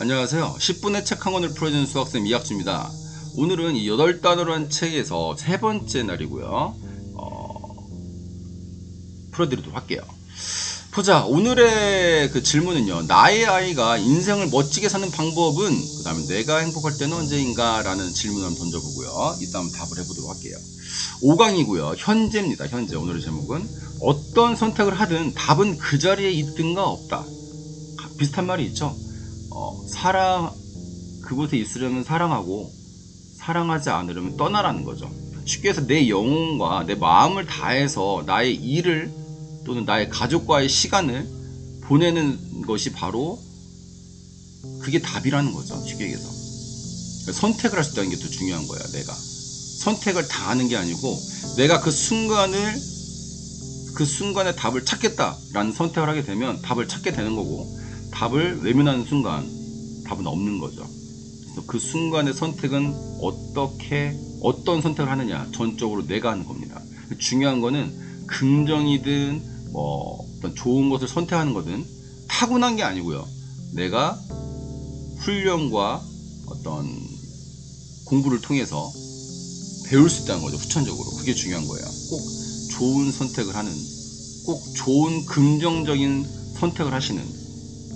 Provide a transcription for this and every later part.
안녕하세요. 10분의 책 한 권을 풀어주는 수학생 이학주입니다. 오늘은 이 8단어로 한 책에서 세 번째 날이고요. 어, 풀어드리도록 할게요. 보자. 오늘의 그 질문은요. 나의 아이가 인생을 멋지게 사는 방법은, 그 다음에 내가 행복할 때는 언제인가? 라는 질문을 한번 던져보고요. 이따 한번 답을 해보도록 할게요. 5강이고요. 현재입니다. 현재. 오늘의 제목은 어떤 선택을 하든 답은 그 자리에 있든가 없다. 비슷한 말이 있죠. 어, 사랑 그곳에 있으려면 사랑하고 사랑하지 않으려면 떠나라는 거죠. 쉽게 해서 내 영혼과 내 마음을 다해서 나의 일을 또는 나의 가족과의 시간을 보내는 것이 바로 그게 답이라는 거죠. 쉽게 얘기해서 선택을 할 수 있다는 게 더 중요한 거야. 내가 선택을 다 하는 게 아니고 내가 그 순간을 그 순간에 답을 찾겠다라는 선택을 하게 되면 답을 찾게 되는 거고 답을 외면하는 순간 답은 없는 거죠. 그래서 그 순간의 선택은 어떻게 어떤 선택을 하느냐 전적으로 내가 하는 겁니다. 중요한 거는 긍정이든 뭐 어떤 좋은 것을 선택하는 거든 타고난 게 아니고요. 내가 훈련과 어떤 공부를 통해서 배울 수 있다는 거죠. 후천적으로 그게 중요한 거예요. 꼭 좋은 선택을 하는 꼭 좋은 긍정적인 선택을 하시는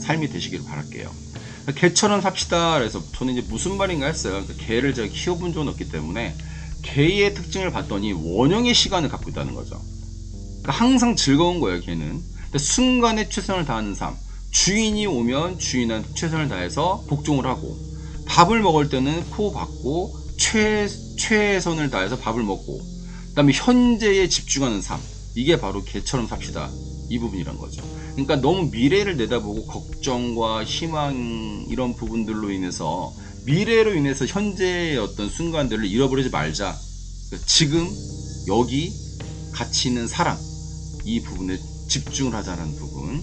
삶이 되시기를 바랄게요. 개처럼 삽시다. 그래서 저는 이제 무슨 말인가 했어요. 그러니까 개를 제가 키워본 적은 없기 때문에 개의 특징을 봤더니 원형의 시간을 갖고 있다는 거죠. 그러니까 항상 즐거운 거예요, 개는. 근데 순간에 최선을 다하는 삶. 주인이 오면 주인한테 최선을 다해서 복종을 하고 밥을 먹을 때는 코 박고 최, 최선을 다해서 밥을 먹고 그 다음에 현재에 집중하는 삶. 이게 바로 개처럼 삽시다. 이 부분이란 거죠. 그러니까 너무 미래를 내다보고 걱정과 희망 이런 부분들로 인해서 미래로 인해서 현재의 어떤 순간들을 잃어버리지 말자. 지금 여기 같이 있는 사랑 이 부분에 집중을 하자는 부분.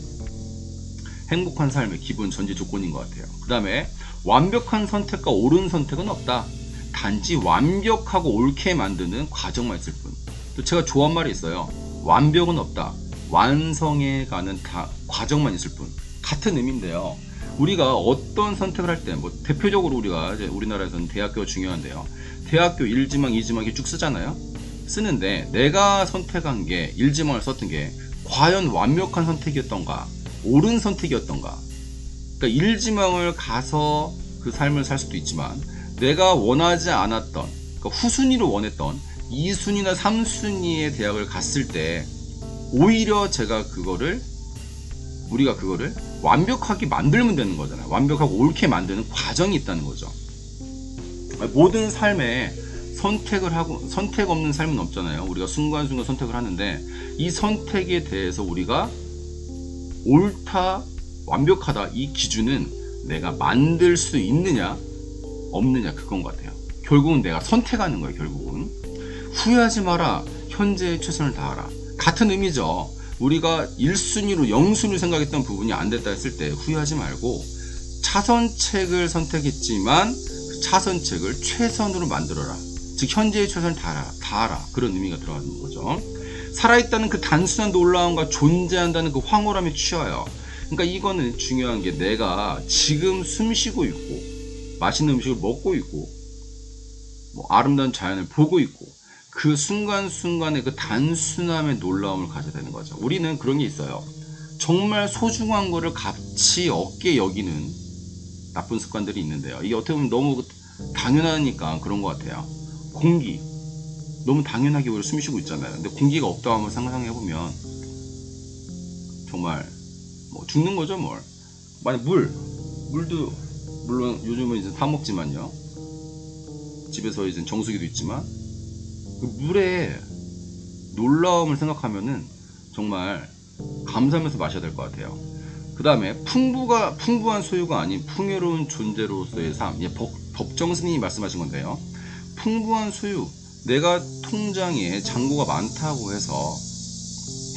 행복한 삶의 기본 전제 조건인 것 같아요. 그 다음에 완벽한 선택과 옳은 선택은 없다. 단지 완벽하고 옳게 만드는 과정만 있을 뿐. 또 제가 좋아한 말이 있어요. 완벽은 없다. 완성해 가는 다 과정만 있을 뿐. 같은 의미인데요. 우리가 어떤 선택을 할 때, 뭐 대표적으로 우리가 이제 우리나라에서는 대학교가 중요한데요. 대학교 1지망, 2지망 이쭉 쓰잖아요. 쓰는데 내가 선택한 게 1지망을 썼던 게 과연 완벽한 선택이었던가, 옳은 선택이었던가. 그러니까 1지망을 가서 그 삶을 살 수도 있지만 내가 원하지 않았던, 그러니까 후순위로 원했던 2순위나 3순위의 대학을 갔을 때 오히려 제가 그거를 우리가 그거를 완벽하게 만들면 되는 거잖아요. 완벽하고 옳게 만드는 과정이 있다는 거죠. 모든 삶에 선택을 하고 선택 없는 삶은 없잖아요. 우리가 순간순간 선택을 하는데 이 선택에 대해서 우리가 옳다, 완벽하다 이 기준은 내가 만들 수 있느냐 없느냐 그건 것 같아요. 결국은 내가 선택하는 거예요. 결국은 후회하지 마라. 현재에 최선을 다하라. 같은 의미죠. 우리가 1순위로 0순위로 생각했던 부분이 안 됐다 했을 때 후회하지 말고 차선책을 선택했지만 그 차선책을 최선으로 만들어라. 즉 현재의 최선을 다하라. 다하라. 그런 의미가 들어가는 거죠. 살아있다는 그 단순한 놀라움과 존재한다는 그 황홀함에 취하여 그러니까 이거는 중요한 게 내가 지금 숨 쉬고 있고 맛있는 음식을 먹고 있고 뭐 아름다운 자연을 보고 있고 그 순간순간의 그 단순함의 놀라움을 가져야 되는 거죠. 우리는 그런 게 있어요. 정말 소중한 거를 값이 없게 여기는 나쁜 습관들이 있는데요. 이게 어떻게 보면 너무 당연하니까 그런 것 같아요. 공기. 너무 당연하게 우리 숨 쉬고 있잖아요. 근데 공기가 없다고 한번 상상해 보면 정말 뭐 죽는 거죠, 뭘. 만약 물. 물도 물론 요즘은 이제 사 먹지만요. 집에서 이제 정수기도 있지만 그 물의 놀라움을 생각하면은 정말 감사하면서 마셔야 될 것 같아요. 그 다음에 풍부가 풍부한 소유가 아닌 풍요로운 존재로서의 삶. 예, 법, 법정 스님이 말씀하신 건데요. 풍부한 소유. 내가 통장에 잔고가 많다고 해서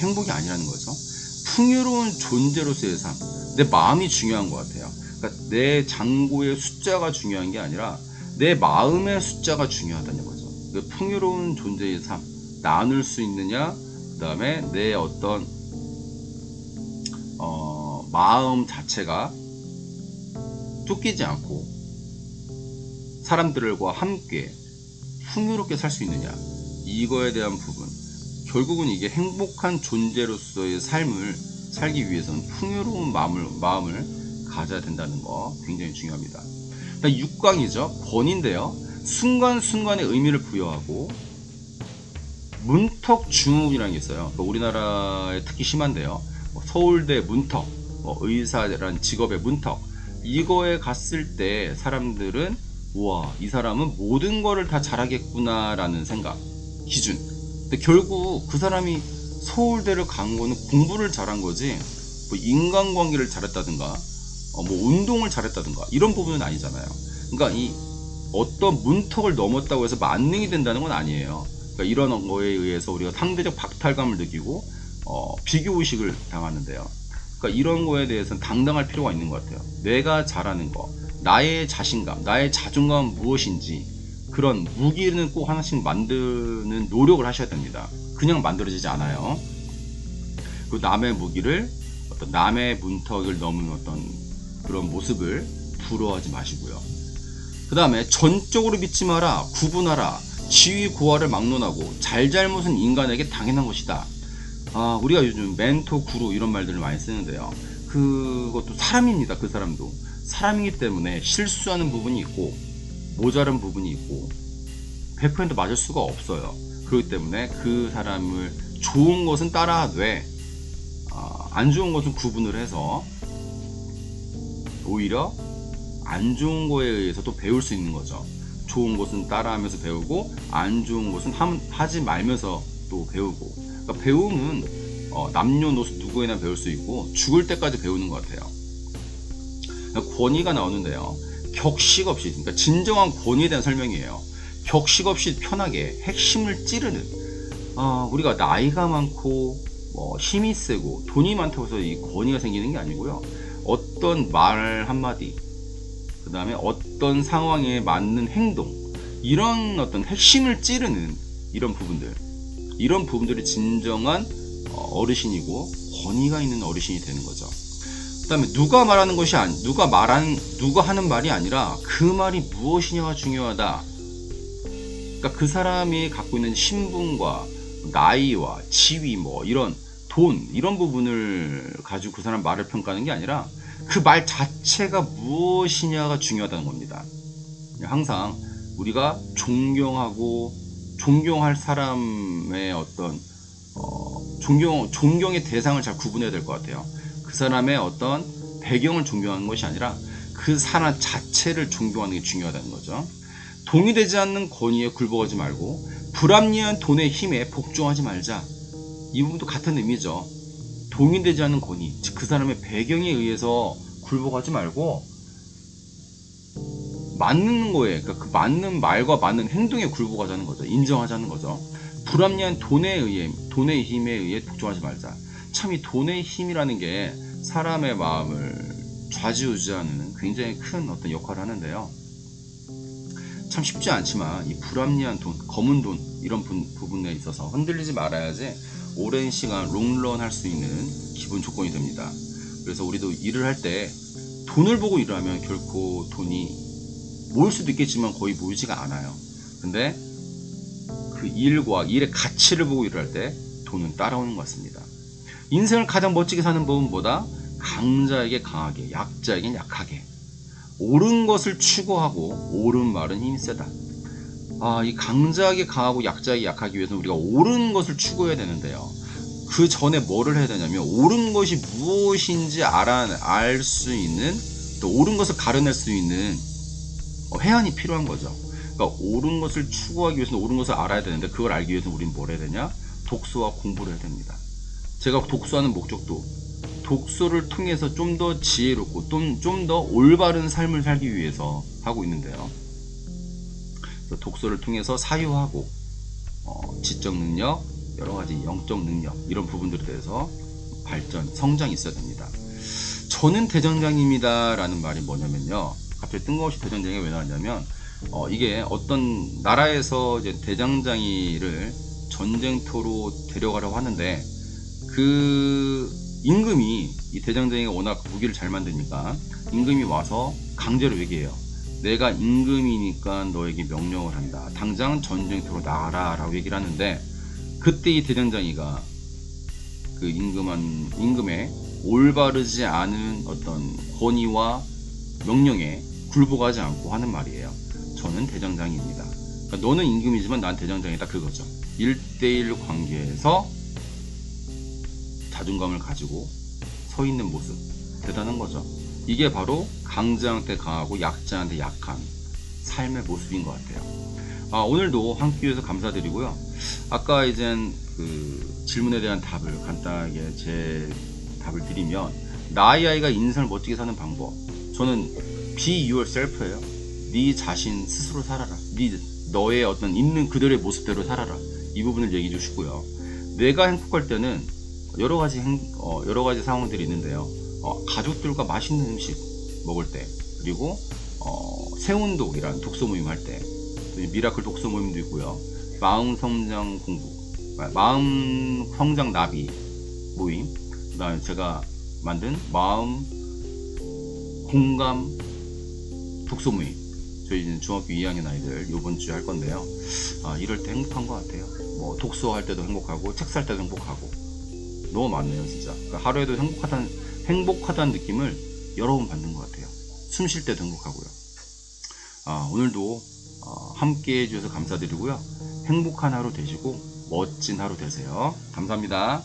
행복이 아니라는 거죠. 풍요로운 존재로서의 삶. 내 마음이 중요한 것 같아요. 그러니까 내 잔고의 숫자가 중요한 게 아니라 내 마음의 숫자가 중요하다는 거죠. 그 풍요로운 존재의 삶, 나눌 수 있느냐, 그 다음에 내 어떤 어, 마음 자체가 쫓기지 않고 사람들과 함께 풍요롭게 살 수 있느냐 이거에 대한 부분 결국은 이게 행복한 존재로서의 삶을 살기 위해서는 풍요로운 마음을, 마음을 가져야 된다는 거 굉장히 중요합니다. 6강이죠. 권인데요. 순간순간의 의미를 부여하고 문턱 중업이라는 게 있어요. 뭐 우리나라에 특히 심한데요. 뭐 서울대 문턱, 뭐 의사라는 직업의 문턱. 이거에 갔을 때 사람들은 우와 이 사람은 모든 거를 다 잘하겠구나라는 생각 기준. 근데 결국 그 사람이 서울대를 간 거는 공부를 잘한 거지 뭐 인간관계를 잘했다든가 어, 뭐 운동을 잘했다든가 이런 부분은 아니잖아요. 그러니까 이 어떤 문턱을 넘었다고 해서 만능이 된다는 건 아니에요. 그러니까 이런 거에 의해서 우리가 상대적 박탈감을 느끼고 어, 비교 의식을 당하는데요. 그러니까 이런 거에 대해서는 당당할 필요가 있는 것 같아요. 내가 잘하는 거, 나의 자신감, 나의 자존감은 무엇인지 그런 무기는 꼭 하나씩 만드는 노력을 하셔야 됩니다. 그냥 만들어지지 않아요. 그 남의 무기를 어떤 남의 문턱을 넘은 어떤 그런 모습을 부러워하지 마시고요. 그 다음에 전적으로 믿지 마라, 구분하라, 지위 고하를 막론하고 잘잘못은 인간에게 당연한 것이다. 아, 우리가 요즘 멘토, 구루 이런 말들을 많이 쓰는데요. 그것도 사람입니다. 그 사람도. 사람이기 때문에 실수하는 부분이 있고, 모자란 부분이 있고, 100% 맞을 수가 없어요. 그렇기 때문에 그 사람을 좋은 것은 따라하되, 아, 안 좋은 것은 구분을 해서, 오히려 안 좋은 거에 의해서 또 배울 수 있는 거죠. 좋은 것은 따라하면서 배우고, 안 좋은 것은 함- 하지 말면서 또 배우고. 그러니까 배움은 어, 남녀노소 누구에나 배울 수 있고 죽을 때까지 배우는 것 같아요. 그러니까 권위가 나오는데요. 격식 없이, 그러니까 진정한 권위에 대한 설명이에요. 격식 없이 편하게 핵심을 찌르는. 아, 우리가 나이가 많고 뭐 힘이 세고 돈이 많다고 해서 이 권위가 생기는 게 아니고요. 어떤 말 한마디, 그 다음에 어떤 상황에 맞는 행동, 이런 어떤 핵심을 찌르는 이런 부분들. 이런 부분들이 진정한 어, 어르신이고 권위가 있는 어르신이 되는 거죠. 그다음에 누가 말하는 것이 아니 누가 말하는 누가 하는 말이 아니라 그 말이 무엇이냐가 중요하다. 그러니까 그 사람이 갖고 있는 신분과 나이와 지위 뭐 이런 돈 이런 부분을 가지고 그 사람 말을 평가하는 게 아니라 그 말 자체가 무엇이냐가 중요하다는 겁니다. 항상 우리가 존경하고 존경할 사람의 어떤 어, 존경 존경의 대상을 잘 구분해야 될 것 같아요. 그 사람의 어떤 배경을 존경하는 것이 아니라 그 사람 자체를 존경하는 게 중요하다는 거죠. 동의되지 않는 권위에 굴복하지 말고 불합리한 돈의 힘에 복종하지 말자. 이 부분도 같은 의미죠. 동의되지 않는 권위, 즉 그 사람의 배경에 의해서 굴복하지 말고 맞는 거에, 그러니까 그 맞는 말과 맞는 행동에 굴복하자는 거죠. 인정하자는 거죠. 불합리한 돈에 의해, 돈의 힘에 의해 복종하지 말자. 참 이 돈의 힘이라는 게 사람의 마음을 좌지우지하는 굉장히 큰 어떤 역할을 하는데요. 참 쉽지 않지만 이 불합리한 돈, 검은 돈 이런 부, 부분에 있어서 흔들리지 말아야지 오랜 시간 롱런 할 수 있는 기본 조건이 됩니다. 그래서 우리도 일을 할 때 돈을 보고 일을 하면 결코 돈이 모일 수도 있겠지만 거의 모이지가 않아요. 근데 그 일과 일의 가치를 보고 일을 할 때 돈은 따라오는 것 같습니다. 인생을 가장 멋지게 사는 법은 뭐다? 강자에게 강하게, 약자에게 약하게. 옳은 것을 추구하고 옳은 말은 힘이 세다. 아, 이 강자에게 강하고 약자에게 약하기 위해서는 우리가 옳은 것을 추구해야 되는데요. 그 전에 뭐를 해야 되냐면 옳은 것이 무엇인지 알 수 있는 또 옳은 것을 가려낼 수 있는 어, 해안이 필요한 거죠. 그러니까 옳은 것을 추구하기 위해서는 옳은 것을 알아야 되는데 그걸 알기 위해서는 우리는 뭘 해야 되냐? 독서와 공부를 해야 됩니다. 제가 독서하는 목적도 독서를 통해서 좀 더 지혜롭고 좀 더 올바른 삶을 살기 위해서 하고 있는데요. 그래서 독서를 통해서 사유하고 어, 지적 능력, 여러 가지 영적 능력 이런 부분들에 대해서 발전, 성장이 있어야 됩니다. 저는 대전장입니다라는 말이 뭐냐면요. 갑자기 뜬금없이 대전장이 왜 나왔냐면 어, 이게 어떤 나라에서 이제 대장장이를 전쟁터로 데려가려고 하는데 그 임금이 이 대장장이가 워낙 무기를 잘 만드니까 임금이 와서 강제로 얘기해요. 내가 임금이니까 너에게 명령을 한다. 당장 전쟁터로 나가라 라고 얘기를 하는데 그때 이 대장장이가 그 임금한 임금의 올바르지 않은 어떤 권위와 명령에 굴복하지 않고 하는 말이에요. 저는 대장장이입니다. 그러니까 너는 임금이지만 난 대장장이다 그거죠. 1대1 관계에서 자존감을 가지고 서 있는 모습 대단한 거죠. 이게 바로 강자한테 강하고 약자한테 약한 삶의 모습인 것 같아요. 아, 오늘도 함께 해주셔서 감사드리고요. 아까 이젠 그 질문에 대한 답을 간단하게 제 답을 드리면 나의 아이가 인생을 멋지게 사는 방법 저는 be yourself예요. 네 자신 스스로 살아라. 네 너의 어떤 있는 그들의 모습대로 살아라. 이 부분을 얘기해 주시고요. 내가 행복할 때는 여러 가지 행, 어, 여러 가지 상황들이 있는데요. 어, 가족들과 맛있는 음식 먹을 때 그리고 어, 세운독이란 독서 모임 할 때, 또 미라클 독서 모임도 있고요. 마음 성장 공부, 마- 마음 성장 나비 모임, 그다음에 제가 만든 마음 공감 독서 모임. 저희 이제 중학교 2학년 아이들 이번 주에 할 건데요. 아, 이럴 때 행복한 것 같아요. 뭐 독서할 때도 행복하고 책 살 때도 행복하고 너무 많네요, 진짜. 그러니까 하루에도 행복하다는 행복하다는 느낌을 여러 번 받는 것 같아요. 숨 쉴 때도 행복하고요. 아, 오늘도 어, 함께 해주셔서 감사드리고요. 행복한 하루 되시고 멋진 하루 되세요. 감사합니다.